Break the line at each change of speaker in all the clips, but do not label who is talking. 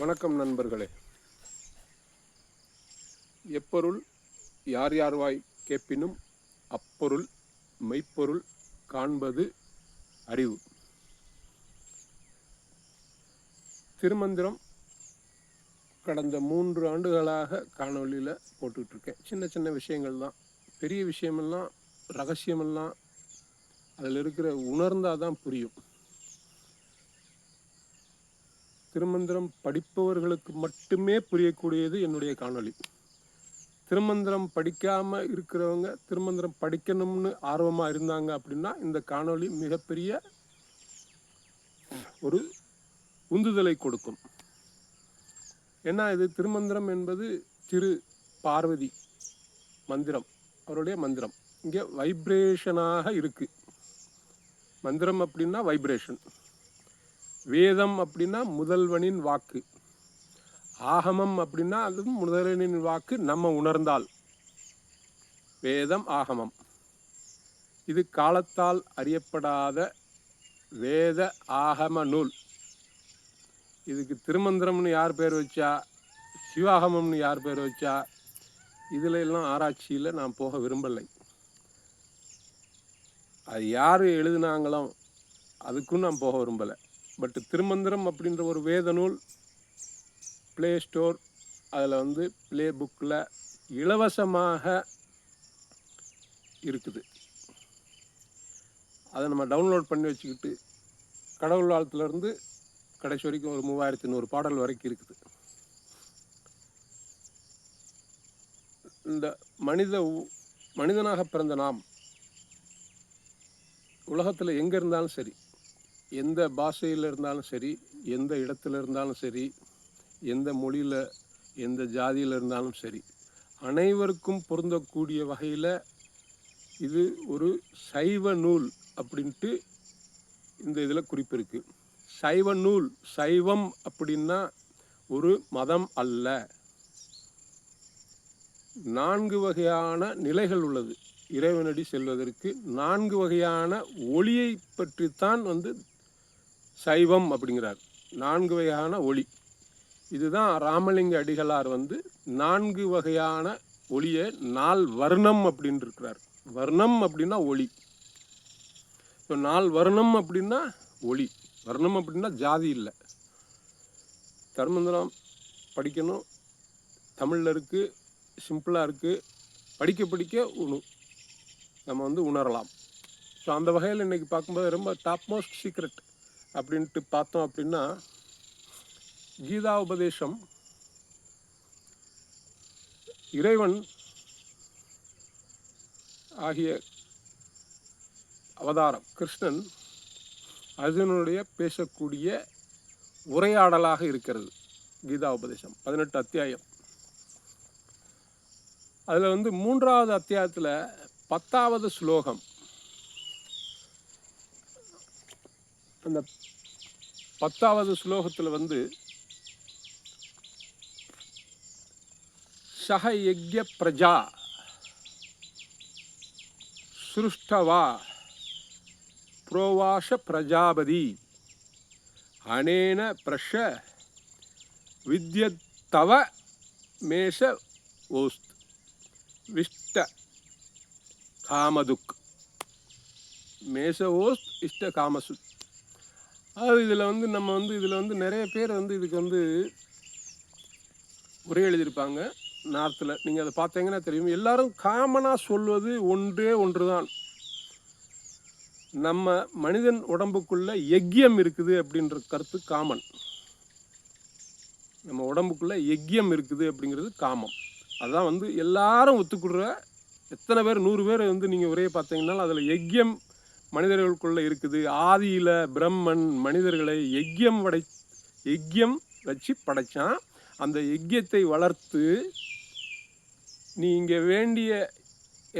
வணக்கம் நண்பர்களே. எப்பொருள் யார் யார்வாய் கேட்பினும் அப்பொருள் மெய்ப்பொருள் காண்பது அறிவு. திருமந்திரம் கடந்த மூன்று ஆண்டுகளாக காணொளியில் போட்டுக்கிட்டு இருக்கேன் சின்ன சின்ன விஷயங்கள் தான் பெரிய விஷயமெல்லாம் ரகசியமெல்லாம் அதில் இருக்கிற உணர்ந்தால் தான் புரியும். திருமந்திரம் படிப்பவர்களுக்கு மட்டுமே புரியக்கூடியது என்னுடைய காணொளி. திருமந்திரம் படிக்காமல் இருக்கிறவங்க திருமந்திரம் படிக்கணும்னு ஆர்வமாக இருந்தாங்க அப்படின்னா இந்த காணொளி மிகப்பெரிய ஒரு உந்துதலை கொடுக்கும். ஏன்னா இது திருமந்திரம் என்பது திரு பார்வதி மந்திரம் அவருடைய மந்திரம். இங்கே வைப்ரேஷனாக இருக்குது மந்திரம் அப்படின்னா வைப்ரேஷன் வேதம் அப்படின்னா முதல்வனின் வாக்கு. ஆகமம் அப்படின்னா அது முதல்வனின் வாக்கு நம்ம உணர்ந்தால். வேதம் ஆகமம். இது காலத்தால் அறியப்படாத வேத ஆகம நூல். இதுக்கு திருமந்திரம்னு யார் பேர் வச்சா சிவாகமம்னு யார் பேர் வச்சா இதில் எல்லாம் ஆராய்ச்சியில் நான் போக விரும்பலை. அது யார் எழுதுனாங்களோ அதுக்கும் நான் போக விரும்பலை. பட் திருமந்திரம் அப்படின்ற ஒரு வேத நூல் ப்ளே ஸ்டோர் அதில் வந்து ப்ளே புக்கில் இலவசமாக இருக்குது. அதை நம்ம டவுன்லோட் பண்ணி வச்சுக்கிட்டு கடவுள் வாழ்த்துலேருந்து கடைசி வரைக்கும் ஒரு மூவாயிரத்தி நூறு பாடல் வரைக்கும் இருக்குது. இந்த மனித உ- மனிதனாக பிறந்த நாம் உலகத்தில் எங்கே இருந்தாலும் சரி எந்த பாஷையில் இருந்தாலும் சரி எந்த இடத்துல இருந்தாலும் சரி எந்த மொழியில் எந்த ஜாதியில் இருந்தாலும் சரி அனைவருக்கும் பொருந்தக்கூடிய வகையில் இது ஒரு சைவ நூல் அப்படின்ட்டு இந்த இதில் குறிப்பிருக்கு. சைவ நூல் சைவம் அப்படின்னா ஒரு மதம் அல்ல. நான்கு வகையான நிலைகள் உள்ளது. இறைவனடி செல்வதற்கு நான்கு வகையான ஒளியை பற்றித்தான் வந்து சைவம் அப்படிங்கிறார். நான்கு வகையான ஒளி. இதுதான் ராமலிங்க அடிகளார் வந்து நான்கு வகையான ஒளியை நால் வர்ணம் அப்படின்னு இருக்கிறார். வர்ணம் அப்படின்னா ஒளி. இப்போ நால் வர்ணம் அப்படின்னா ஒளி. வர்ணம் அப்படின்னா ஜாதி இல்லை. தர்மந்திரம் படிக்கணும். தமிழில் இருக்குது சிம்பிளாக இருக்குது படிக்க படிக்க உணு. நம்ம வந்து உணரலாம். ஸோ அந்த வகையில் இன்றைக்கி பார்க்கும்போது ரொம்ப டாப் மோஸ்ட் சீக்ரெட் அப்படின்ட்டு பார்த்தோம் அப்படின்னா கீதா உபதேசம் இறைவன் ஆகிய அவதாரம் கிருஷ்ணன் அர்ஜுனனுடைய பேசக்கூடிய உரையாடலாக இருக்கிறது கீதா உபதேசம் பதினெட்டு அத்தியாயம். அதில் வந்து மூன்றாவது அத்தியாயத்தில் பத்தாவது ஸ்லோகம் அந்த பத்தாவது ஸ்லோகத்தில் வந்து சக யஜ்ய பிரஜா சுருஷ்டவா புரோவாஷ பிரஜாபதி அனேன பிரஷ வித்யத்தவ மேஷ ஓஸ்த் விஷ்ட காமதுக். மேஷ ஓஸ்த் இஷ்ட காமசு அது இதில் வந்து நம்ம வந்து இதில் வந்து நிறைய பேர் வந்து இதுக்கு வந்து உரை எழுதியிருப்பாங்க. நார்த்தில் நீங்கள் அதை பார்த்தீங்கன்னா தெரியும். எல்லாரும் காமனாக சொல்வது ஒன்றே ஒன்று தான் நம்ம மனிதன் உடம்புக்குள்ள எக்கியம் இருக்குது அப்படின்ற கருத்து காமன் நம்ம உடம்புக்குள்ளே எக்கியம் இருக்குது அப்படிங்கிறது காமம் அதுதான் வந்து எல்லாரும் ஒத்துக்கிடுற எத்தனை பேர் நூறு பேர் வந்து நீங்கள் உரையை பார்த்தீங்கன்னா அதில் எக்கியம் மனிதர்களுக்குள்ளே இருக்குது. ஆதியில் பிரம்மன் மனிதர்களை யக்கியம் படை யக்கியம் வச்சு படைச்சான். அந்த யக்கியத்தை வளர்த்து நீங்கள் வேண்டிய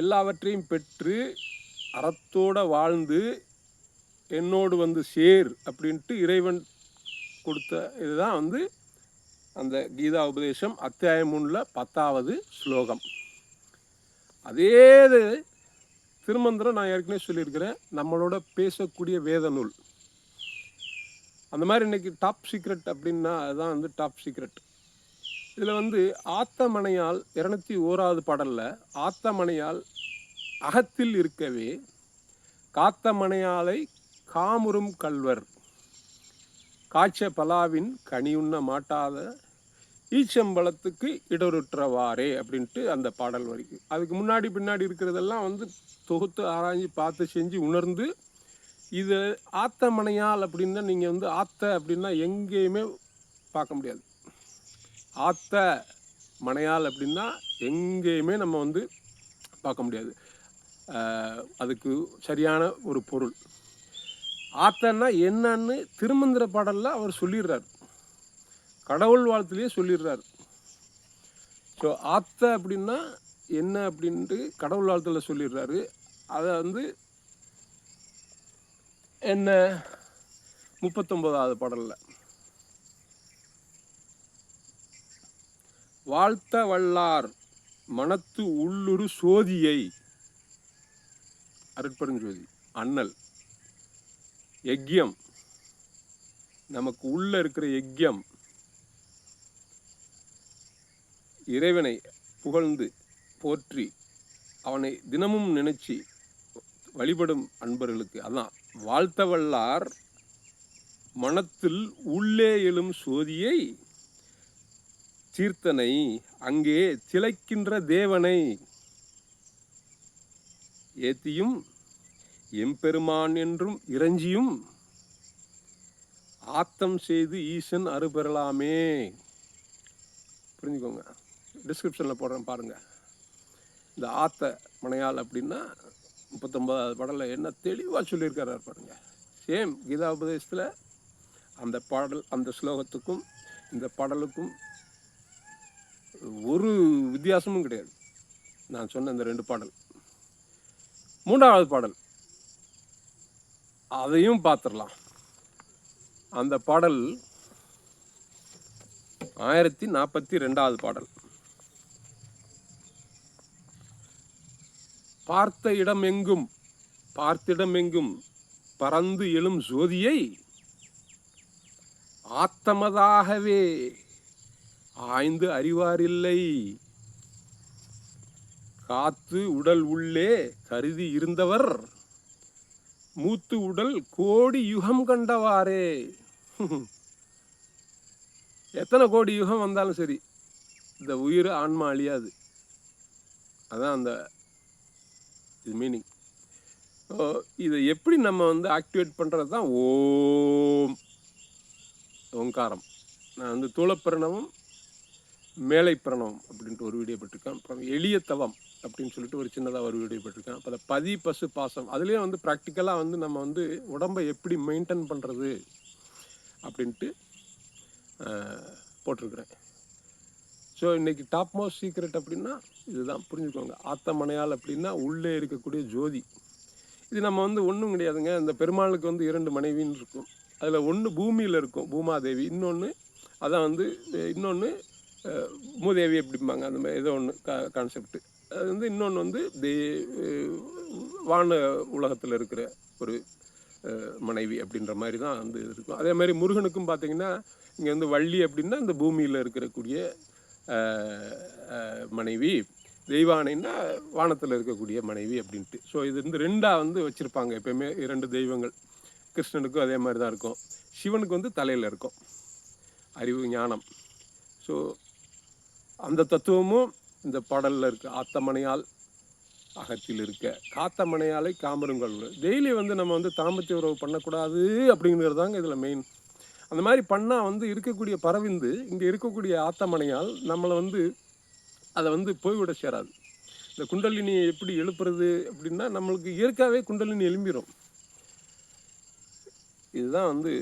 எல்லாவற்றையும் பெற்று அறத்தோட வாழ்ந்து என்னோடு வந்து சேர் அப்படின்ட்டு இறைவன் கொடுத்த இதுதான் வந்து அந்த கீதா உபதேசம் அத்தியாயம் ஒன்றில் பத்தாவது ஸ்லோகம். அதே இது திருமந்திரம் நான் ஏற்கனவே சொல்லியிருக்கிறேன் நம்மளோட பேசக்கூடிய வேத நூல். அந்த மாதிரி இன்னைக்கு டாப் சீக்ரெட் அப்படின்னா அதுதான் வந்து டாப் சீக்ரெட் இதில் வந்து ஆத்தமனையால் இரநூத்தி ஓராவது பாடலில் ஆத்தமனையால் அகத்தில் இருக்கவே காத்தமனையாலை காமுறும் கல்வர் காய்ச்ச பலாவின் கனியுண்ண மாட்டாத ஈச்சம்பழத்துக்கு இடருற்றவாறே அப்படின்ட்டு அந்த பாடல் வரைக்கும் அதுக்கு முன்னாடி பின்னாடி இருக்கிறதெல்லாம் வந்து தொகுத்து ஆராய்ஞ்சு பார்த்து செஞ்சு உணர்ந்து இது ஆத்தமனையால் அப்படின்னா நீங்கள் வந்து ஆத்த அப்படின்னா எங்கேயுமே பார்க்க முடியாது. ஆத்த மனையால் அப்படின்னா எங்கேயுமே நம்ம வந்து பார்க்க முடியாது. அதுக்கு சரியான ஒரு பொருள். ஆத்தன்னா என்னன்னு திருமந்திர பாடலில் அவர் சொல்லிடுறார். கடவுள் வாழ்த்துலேயே சொல்லிடுறார். ஸோ ஆத்த அப்படின்னா என்ன அப்படின்ட்டு கடவுள் வாழ்த்துல சொல்லிடுறாரு. அதை வந்து என்ன? முப்பத்தொம்போதாவது பாடலில். வாழ்த்த வல்லார் மனத்து உள்ளுரு சோதியை அருட்பெருஞ்சோதி அண்ணல். எக்யம் நமக்கு உள்ளே இருக்கிற யக்யம் இறைவனை புகழ்ந்து போற்றி அவனை தினமும் நினைச்சி வழிபடும் அன்பர்களுக்கு அதான் வாழ்த்தவல்லார் மனத்தில் உள்ளே எழும் சோதியை தீர்த்தனை அங்கே திளைக்கின்ற தேவனை ஏத்தியும் எம்பெருமான் என்றும் இறைஞ்சியும் ஆத்தம் செய்து ஈசன் அருபெறலாமே. புரிஞ்சுக்கோங்க. டிஸ்கிரிப்ஷனில் போடுறேன் பாருங்கள் இந்த ஆத்த மனையாள் அப்படின்னா முப்பத்தொன்பதாவது பாடலில் என்ன தெளிவாக சொல்லியிருக்காரு பாருங்க. சேம் கீதா உபதேசத்தில் அந்த பாடல் அந்த ஸ்லோகத்துக்கும் இந்த பாடலுக்கும் ஒரு வித்தியாசமும் கிடையாது. நான் சொன்ன இந்த ரெண்டு பாடல். மூன்றாவது பாடல். அதையும் பார்த்துடலாம். அந்த பாடல் ஆயிரத்தி நாற்பத்தி ரெண்டாவது பாடல். பார்த்த இடம் எங்கும் பார்த்திடம் எங்கும் பறந்து எழும் ஜோதியை ஆத்தமதாகவே ஆய்ந்து அறிவாரில்லை. காத்து உடல் உள்ளே கருதி இருந்தவர் மூத்து உடல் கோடி யுகம் கண்டவாறே. எத்தனை கோடி யுகம் வந்தாலும் சரி இந்த உயிர் ஆன்மா அழியாது. அதான் அந்த இது மீனிங் ஸோ இதை எப்படி நம்ம வந்து ஆக்டிவேட் பண்ணுறது தான் ஓம் ஓங்காரம். நான் வந்து தூளப்பிரணவம் மேலை பிரணவம் அப்படின்ட்டு ஒரு வீடியோ போட்டிருக்கேன். அப்புறம் எளிய தவம் அப்படின்னு சொல்லிட்டு ஒரு சின்னதாக ஒரு வீடியோ போட்டிருக்கேன். அப்போ பதி பசு பாசம் அதுலேயும் வந்து ப்ராக்டிக்கலாக வந்து நம்ம வந்து உடம்பை எப்படி மெயின்டைன் பண்ணுறது அப்படின்ட்டு போட்டிருக்கிறேன். ஸோ இன்றைக்கி டாப் மோஸ்ட் சீக்ரெட் அப்படின்னா இதுதான். புரிஞ்சுக்கோங்க. ஆத்தமனையால் அப்படின்னா உள்ளே இருக்கக்கூடிய ஜோதி. இது நம்ம வந்து ஒன்றும் கிடையாதுங்க. இந்த பெருமாளுக்கு வந்து இரண்டு மனைவின்னு இருக்கும். அதில் ஒன்று பூமியில் இருக்கும் பூமாதேவி. இன்னொன்று அதான் வந்து இன்னொன்று மூதேவி அப்படிம்பாங்க. அந்த மாதிரி ஏதோ ஒன்று கா கான்செப்ட் அது வந்து இன்னொன்று வந்து தே வான உலகத்தில் இருக்கிற ஒரு மனைவி அப்படின்ற மாதிரி தான் வந்து இருக்கும். அதே மாதிரி முருகனுக்கும் பார்த்தீங்கன்னா இங்கே வந்து வள்ளி அப்படின்னா இந்த பூமியில் இருக்கக்கூடிய மனைவி. தெய்வானைன்னா வானத்தில் இருக்கக்கூடிய மனைவி அப்படின்ட்டு. ஸோ இது வந்து ரெண்டாக வந்து வச்சுருப்பாங்க எப்பயுமே. இரண்டு தெய்வங்கள். கிருஷ்ணனுக்கும் அதே மாதிரி தான் இருக்கும். சிவனுக்கு வந்து தலையில் இருக்கும். அறிவு ஞானம். ஸோ அந்த தத்துவமும் இந்த பாடலில் இருக்க. ஆத்தமனையால் அகத்தில் இருக்க. காத்தமனையாலை காமருங்கள் டெய்லி வந்து நம்ம வந்து தாம்பத்திய உறவு பண்ணக்கூடாது அப்படிங்கிறது தாங்க இதில் மெயின் அந்த மாதிரி பண்ணால் வந்து இருக்கக்கூடிய பறவிந்து இங்கே இருக்கக்கூடிய ஆத்தமனையால் நம்மளை வந்து அதை வந்து போய்விட சேராது. இந்த குண்டலினியை எப்படி எழுப்புறது அப்படின்னா நம்மளுக்கு இயற்கையாகவே குண்டலினி எழும்பிடும் இதுதான் வந்து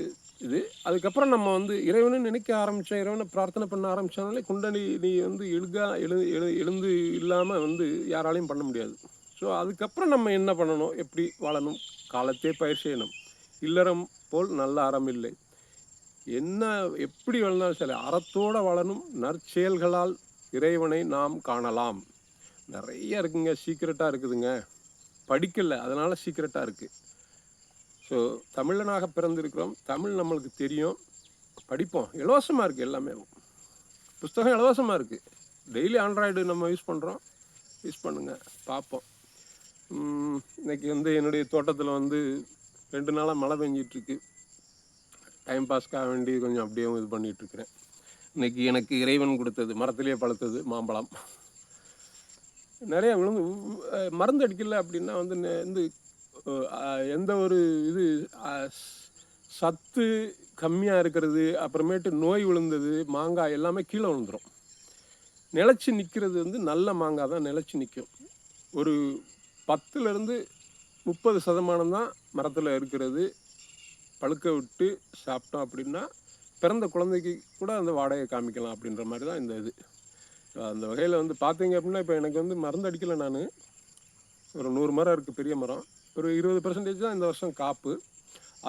இது. அதுக்கப்புறம் நம்ம வந்து இறைவனை நினைக்க ஆரம்பித்தோம் இறைவனை பிரார்த்தனை பண்ண ஆரம்பித்தோம்னாலே குண்டலினி வந்து எழுகா எழு எழு எழுந்து இல்லாமல் வந்து யாராலையும் பண்ண முடியாது. ஸோ அதுக்கப்புறம் நம்ம என்ன பண்ணணும்? எப்படி வாழணும்? காலத்தே பயிர் செய்யணும். இல்லறம் போல் நல்ல அறம் இல்லை. என்ன எப்படி வளர்ந்தாலும் சரி அறத்தோட வளரும் நற்செயல்களால் இறைவனை நாம் காணலாம். நிறைய இருக்குங்க சீக்கிரட்டாக இருக்குதுங்க. படிக்கலை அதனால் சீக்கிரட்டாக இருக்குது ஸோ தமிழனாக பிறந்திருக்கிறோம். தமிழ் நம்மளுக்கு தெரியும். படிப்போம். இலவசமாக இருக்குது எல்லாமே. புஸ்தகம் இலவசமாக இருக்குது டெய்லி ஆண்ட்ராய்டு நம்ம யூஸ் பண்ணுறோம் யூஸ் பண்ணுங்கள் பார்ப்போம். இன்றைக்கி இன்னைக்கு வந்து என்னுடைய தோட்டத்தில் வந்து ரெண்டு நாளாக மழை பெஞ்சிட்ருக்கு டைம் பாஸ்க்காக வேண்டி கொஞ்சம் அப்படியே இது பண்ணிகிட்ருக்கிறேன் இன்றைக்கி எனக்கு இறைவன் கொடுத்தது மரத்துலேயே பழுத்தது மாம்பழம். நிறைய விழுந்து மருந்து அடிக்கல அப்படின்னா வந்து நெ- வந்து எந்த ஒரு இது சத்து கம்மியாக இருக்கிறது அப்புறமேட்டு நோய் விழுந்தது மாங்காய் எல்லாமே கீழே விழுந்துடும் நிலச்சி நிற்கிறது வந்து நல்ல மாங்காய் தான் நிலச்சி நிற்கும் ஒரு பத்துலேருந்து முப்பது சதமானம் தான் மரத்தில் இருக்கிறது. பழுக்க விட்டு சாப்பிட்டோம் அப்படின்னா பிறந்த குழந்தைக்கு கூட அந்த வாடகை காமிக்கலாம் அப்படின்ற மாதிரி தான் இந்த இது. அந்த வகையில் வந்து பார்த்தீங்க அப்படின்னா இப்போ எனக்கு வந்து மருந்து அடிக்கலை நான். ஒரு நூறு மரம் இருக்குது பெரிய மரம். ஒரு இருபது பர்சன்டேஜ் தான் இந்த வருஷம் காப்பு.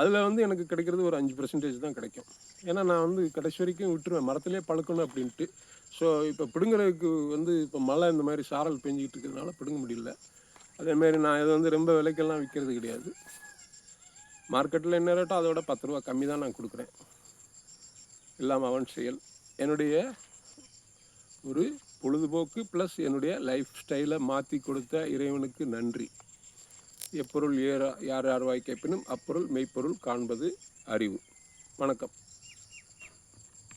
அதில் வந்து எனக்கு கிடைக்கிறது ஒரு அஞ்சு பர்சன்டேஜ் தான் கிடைக்கும். ஏன்னா நான் வந்து கடைசி வரைக்கும் விட்டுருவேன். மரத்துலேயே பழுக்கணும் அப்படின்ட்டு. ஸோ இப்போ பிடுங்குறதுக்கு வந்து இப்போ மழை இந்த மாதிரி சாரல் பெஞ்சிக்கிட்டு இருக்கிறதுனால பிடுங்க முடியல. அதேமாரி நான் இதை வந்து ரொம்ப விலைக்கெல்லாம் விற்கிறது கிடையாது. மார்க்கெட்டில் என்ன ரேட்டோ அதோட பத்து ரூபா கம்மி தான் நான் கொடுக்குறேன். எல்லாம் அவன் செயல். என்னுடைய ஒரு பொழுதுபோக்கு ப்ளஸ் என்னுடைய லைஃப் ஸ்டைலை மாற்றி கொடுத்த இறைவனுக்கு நன்றி. எப்பொருள் ஏற யார் யார் வாய் கேட்பினும் அப்பொருள் மெய்ப்பொருள் காண்பது அறிவு. வணக்கம்.